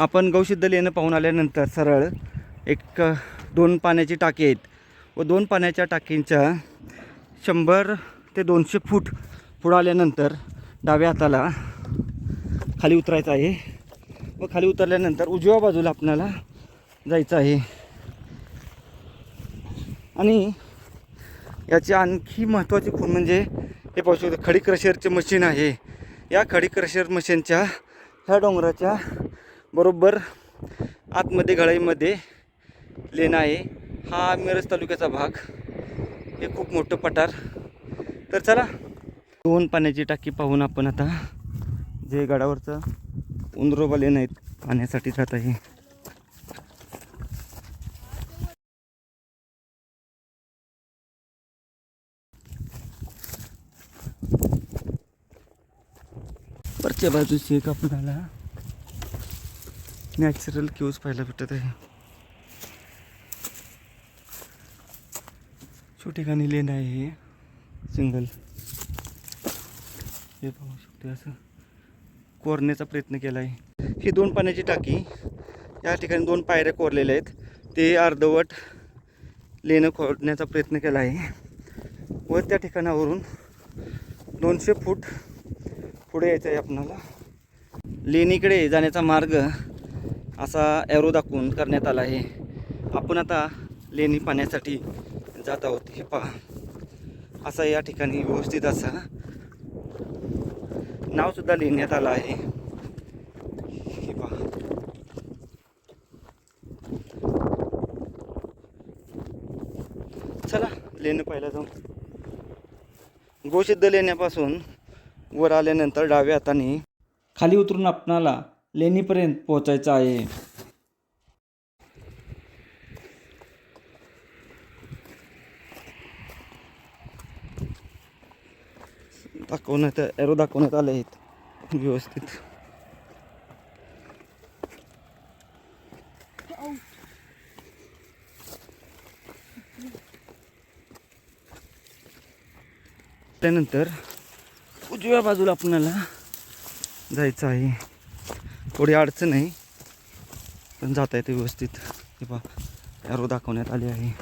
आपण गौशुद्ध लेणं पाहून आल्यानंतर सरळ एक दोन पाण्याची टाकी आहेत. व दोन पाण्याच्या टाकींच्या शंभर ते दोनशे फूट पुढं आल्यानंतर डाव्या हाताला खाली उतरायचं आहे. व खाली उतरल्यानंतर उजव्या बाजूला आपल्याला जायचं आहे. आणि याची आणखी महत्त्वाची खूण म्हणजे हे पाहू शकतो खडी क्रशरचे मशीन आहे. या खडी क्रशर मशीनच्या ह्या डोंगराच्या बरोबर आतमध्ये गळाईमध्ये लेणं आहे. हा मिरज तालुक्याचा भाग. हे खूप मोठं पठार. तर चला दोन पाण्याची टाकी पाहून आपण आता जे गडावरचं उंदरोबा लेणं आहेत पाण्यासाठी जात आहे. वरच्या बाजूची एक आपल्याला नॅचरल क्यूज पाहायला भेटत आहे. छोटी गाणी लेन आहे हे. सिंगल. हे पाहू शकते असं. कोरण्याचा प्रयत्न केला आहे ही दोन पाण्याची टाकी. या ठिकाणी दोन पायऱ्या कोरलेल्या आहेत. ते अर्धवट लेणं खोडण्याचा प्रयत्न केला आहे व त्या ठिकाणावरून दोनशे फूट पुढे यायचं आहे आपणाला. लेणीकडे जाण्याचा मार्ग असा ॲरो दाखवून करण्यात आला आहे. आपण आता लेणी पाण्यासाठी जात आहोत. हे पहा. असा या ठिकाणी व्यवस्थित असा नावसुद्धा लिहिण्यात आलं आहे. हे पहा. चला लेणं पाहिलं जाऊ. गोसिद्ध लेण्यापासून वर आल्यानंतर डाव्या हाताने खाली उतरून आपणाला लेणीपर्यंत पोहोचायचं आहे. दाखवण्यात एरो दाखवण्यात आले आहेत. व्यवस्थित. त्यानंतर उजव्या बाजूला आपल्याला जायचं आहे. थोडी अडचण आहे. पण जाता येते व्यवस्थित. हे पहा एरो दाखवण्यात आली आहे.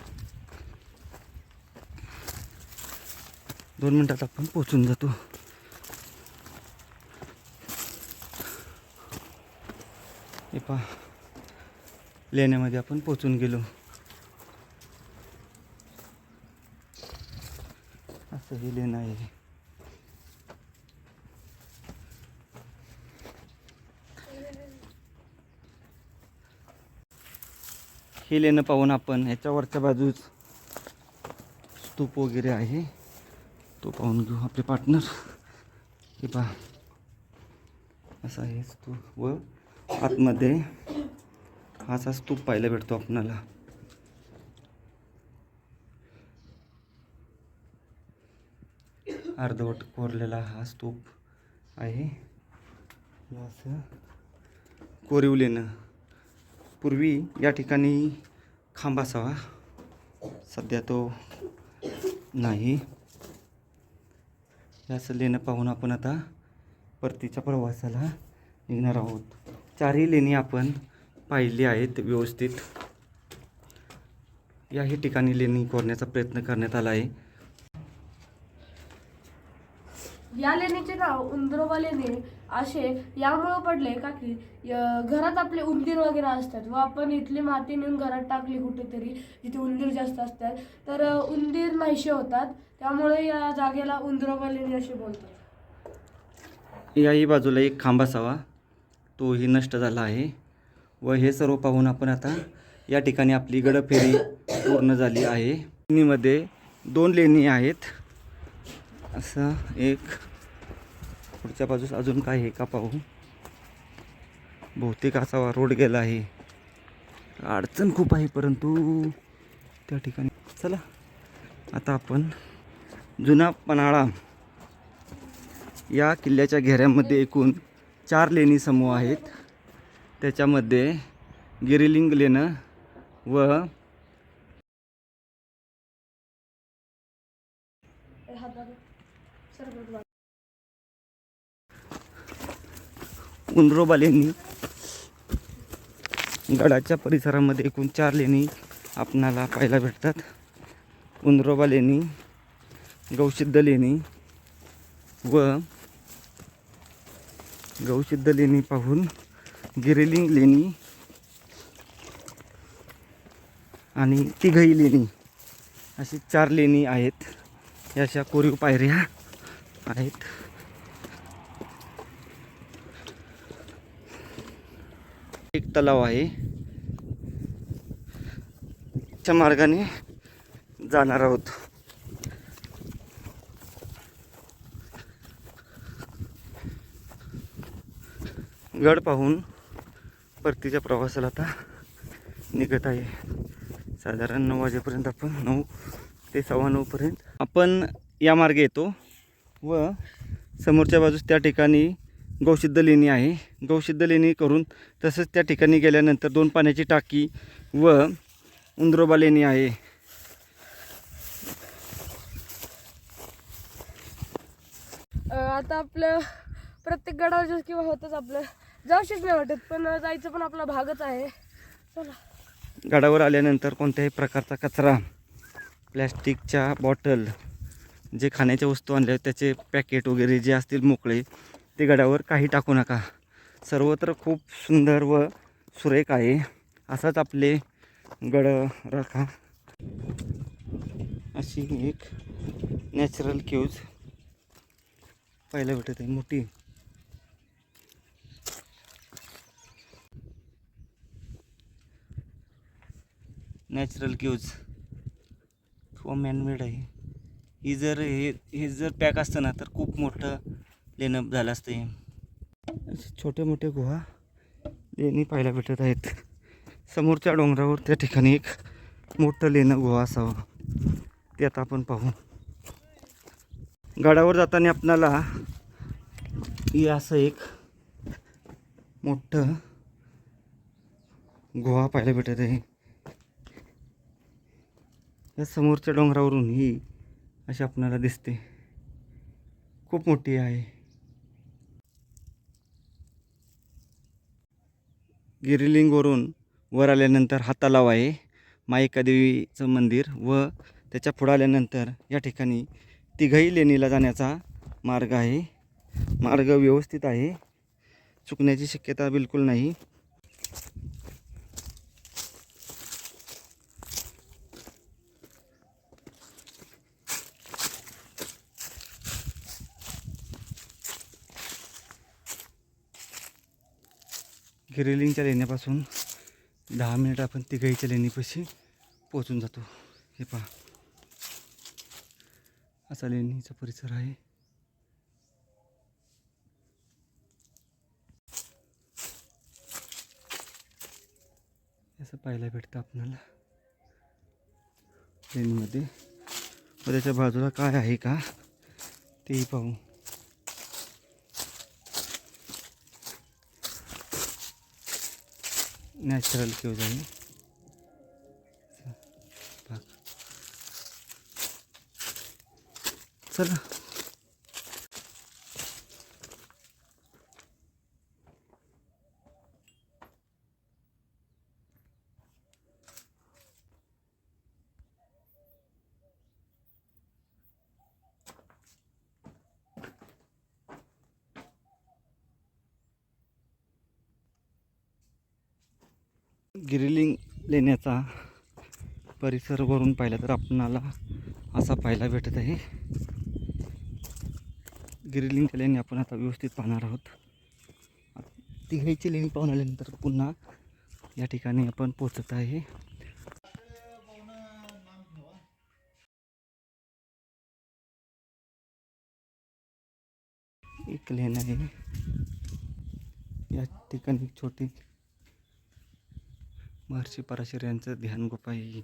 दोन मिनटात आपण पोचून जातो. हे पहा लेण्यामध्ये आपण पोचून गेलो. असं हे लेणं आहे. हे लेणं पाहून आपण ह्याच्यावरच्या बाजूच स्तूप वगैरे आहे. तो पाहून घेऊ आपले पार्टनर हे पहा असा आहे स्तूप व आतमध्ये हा असा स्तूप पाहायला भेटतो आपणाला. अर्धवट कोरलेला हा स्तूप आहे. असं कोरीव लेणं. पूर्वी या ठिकाणी खांब असावा. सध्या तो नाही. या सल्लेनं लेणं पाहून आपण आता परतीच्या प्रवासाला निघणार आहोत. चारही लेणी आपण पाहिली आहेत व्यवस्थित. याही ठिकाणी लेणी कोरण्याचा प्रयत्न करण्यात आला आहे. या लेणीचे नाव उंदरोबा लेणी असे यामुळं पडले का की य- घरात आपले उंदीर वगैरे असतात व आपण इथली माती नेऊन घरात टाकली कुठेतरी जिथे उंदीर जास्त असतात. तर उंदीर नाहीसे होतात. त्यामुळे या जागेला उंदरोबा लेणी असे बोलतात. याही बाजूला एक खांब असावा. तोही नष्ट झाला आहे. व हे सर्व पाहून आपण आता या ठिकाणी आपली गडफेरी पूर्ण झाली आहे. लेणीमध्ये दोन लेणी आहेत. असं एक पुढच्या बाजूस अजून काय आहे का पाहू? बहुतेक असावा रोड गेला आहे. अडचण खूप आहे परंतु त्या ठिकाणी चला आता आपण जुना पन्हाळा या किल्ल्याच्या घेऱ्यामध्ये एकूण चार लेणी समूह आहेत. त्याच्यामध्ये गिरिलिंग लेणं व कुंद्रोबा लेणी. गडाच्या परिसरामध्ये एकूण चार लेणी आपणाला पाहायला भेटतात. उंदरोबा लेणी गौसिद्ध लेणी व गौसिद्ध लेणी पाहून गिरिलिंग लेणी आणि तिघई लेणी. अशी चार लेणी आहेत. या अशा कोरीव पायऱ्या आहेत. एक तलाव आहे. त्या मार्गाने जाणार आहोत. गड पाहून परतीच्या प्रवासाला आता निघत आहे. साधारण नऊ वाजेपर्यंत आपण नऊ ते सव्वा नऊपर्यंत आपण या मार्गे येतो व समोरच्या बाजूस त्या ठिकाणी गौसिद्ध लेणी आहे. गौसिद्ध लेणी करून तसंच त्या ठिकाणी गेल्यानंतर दोन पाण्याची टाकी व उंदरोबा लेणी आहे. आता आपलं प्रत्येक गडावर किंवा होतच आपलं जाऊशीच नाही वाटत पण जायचं पण आपला भागच आहे. चला. गडावर आल्यानंतर कोणत्याही प्रकारचा कचरा प्लॅस्टिकच्या बॉटल जे खाण्याच्या वस्तू आणल्या त्याचे पॅकेट वगैरे जे असतील मोकळे ते गडावर काही टाकू नका. सर्वत्र खूप सुंदर व सुरेख आहे. असाच आपले गड राखा. अशी एक नॅचरल क्यूज पाहायला भेटत आहे मोठी. नॅचरल क्यूज किंवा मॅनमेड आहे. ही जर हे हे जर पॅक असतं ना तर खूप मोठं लेणं झालं असते. छोटे मोठे गुहा लेणी पाहायला भेटत आहेत. समोरच्या डोंगरावर त्या ठिकाणी एक मोठं लेणं गुहा असावं. ते आता आपण पाहू. गडावर जाताना आपणाला असं एक मोठं गुहा पाहायला भेटत आहे. या समोरच्या डोंगरावरून ही अशी आपणाला दिसते. खूप मोठी आहे. गिरिलिंगवरून वर आल्यानंतर हा तलाव आहे माईकादेवीचं मंदिर व त्याच्या पुढं आल्यानंतर या ठिकाणी तिघही लेणीला जाण्याचा मार्ग आहे. मार्ग व्यवस्थित आहे. चुकण्याची शक्यता बिलकुल नाही. गिरिलिंगच्या लेण्यापासून दहा मिनिट आपण तिघाईच्या लेणीपाशी पोचून जातो. हे पहा. असा लेणीचा परिसर आहे. असं पाहायला भेटतं आपल्याला लेणीमध्ये. व त्याच्या बाजूला काय आहे का तेही पाहू. नॅचरल क्यूज आहे चला. गिरिलिंग लेण्याचा परिसर वरून पाहिला तर आपणाला असा पाहायला भेटत आहे. गिरिलिंगच्या लेणी आपण आता व्यवस्थित पाहणार आहोत. तिघाईची लेणी पाहून आल्यानंतर पुन्हा या ठिकाणी आपण पोचत आहे. एक लेण आहे. या ठिकाणी छोटी महर्षी पराशर यांचं ध्यान गुफा ही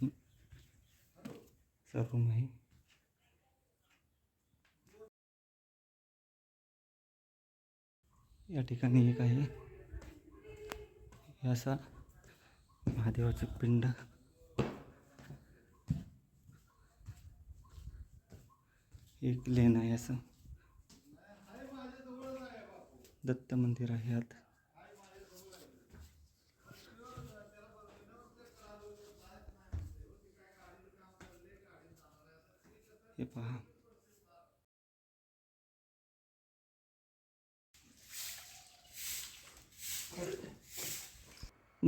रूम आहे या ठिकाणी एक आहे. असा महादेवाचे पिंड. एक लेन आहे असं. दत्त मंदिर आहे आत. हे पहा.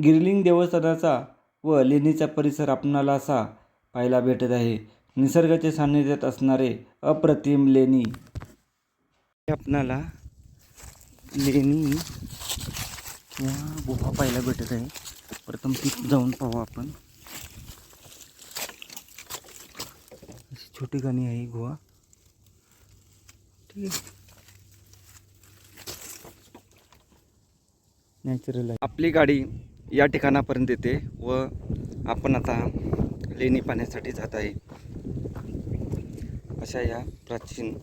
गिरलिंग देवस्थानाचा व लेणीचा परिसर आपणाला असा पाहायला भेटत आहे. निसर्गाच्या सान्निध्यात असणारे अप्रतिम लेणी. आपणाला लेणी किंवा गुफा पाहायला भेटत आहे. प्रथम तिथं जाऊन पाहू आपण. छोटी गाणी आहे गोवा गुहा. ठीक आहे. नॅचरल आहे. आपली गाडी या ठिकाणापर्यंत येते व आपण आता लेणी पाहण्यासाठी जात आहे. अशा या प्राचीन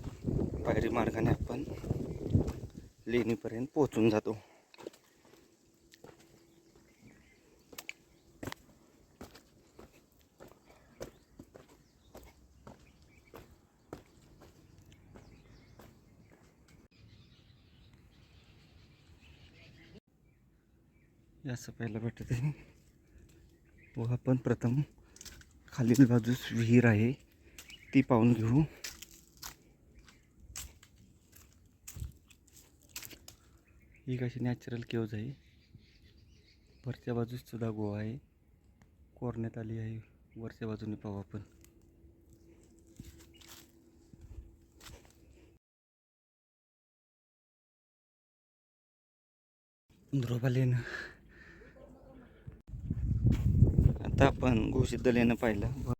पायरी मार्गाने आपण लेणीपर्यंत पोहोचून जातो. असं पाहायला भेटत आहे व आपण प्रथम खालील बाजूस विहीर आहे ती पाहून घेऊ. ही कशी नॅचरल केव्ज आहे. वरच्या बाजूस सुद्धा गोवा आहे. कोरण्यात आली आहे. वरच्या बाजूने पाहू आपण. ध्रुवा आता आपण घोषित लेणं पाहिलं.